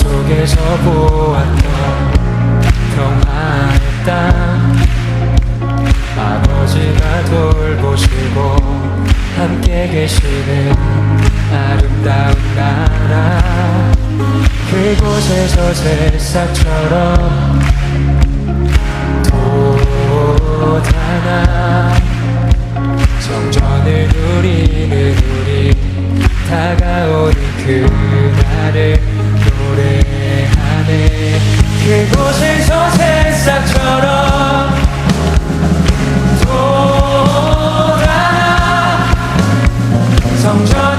속에서 보았던 평화의 땅 아버지가 돌보시고 함께 계시는 아름다운 나라. 그곳에서 새싹처럼 돋아나 성전을 누리는 우리 다가오는 그날을 곳에서 새싹처럼 돌아. 성전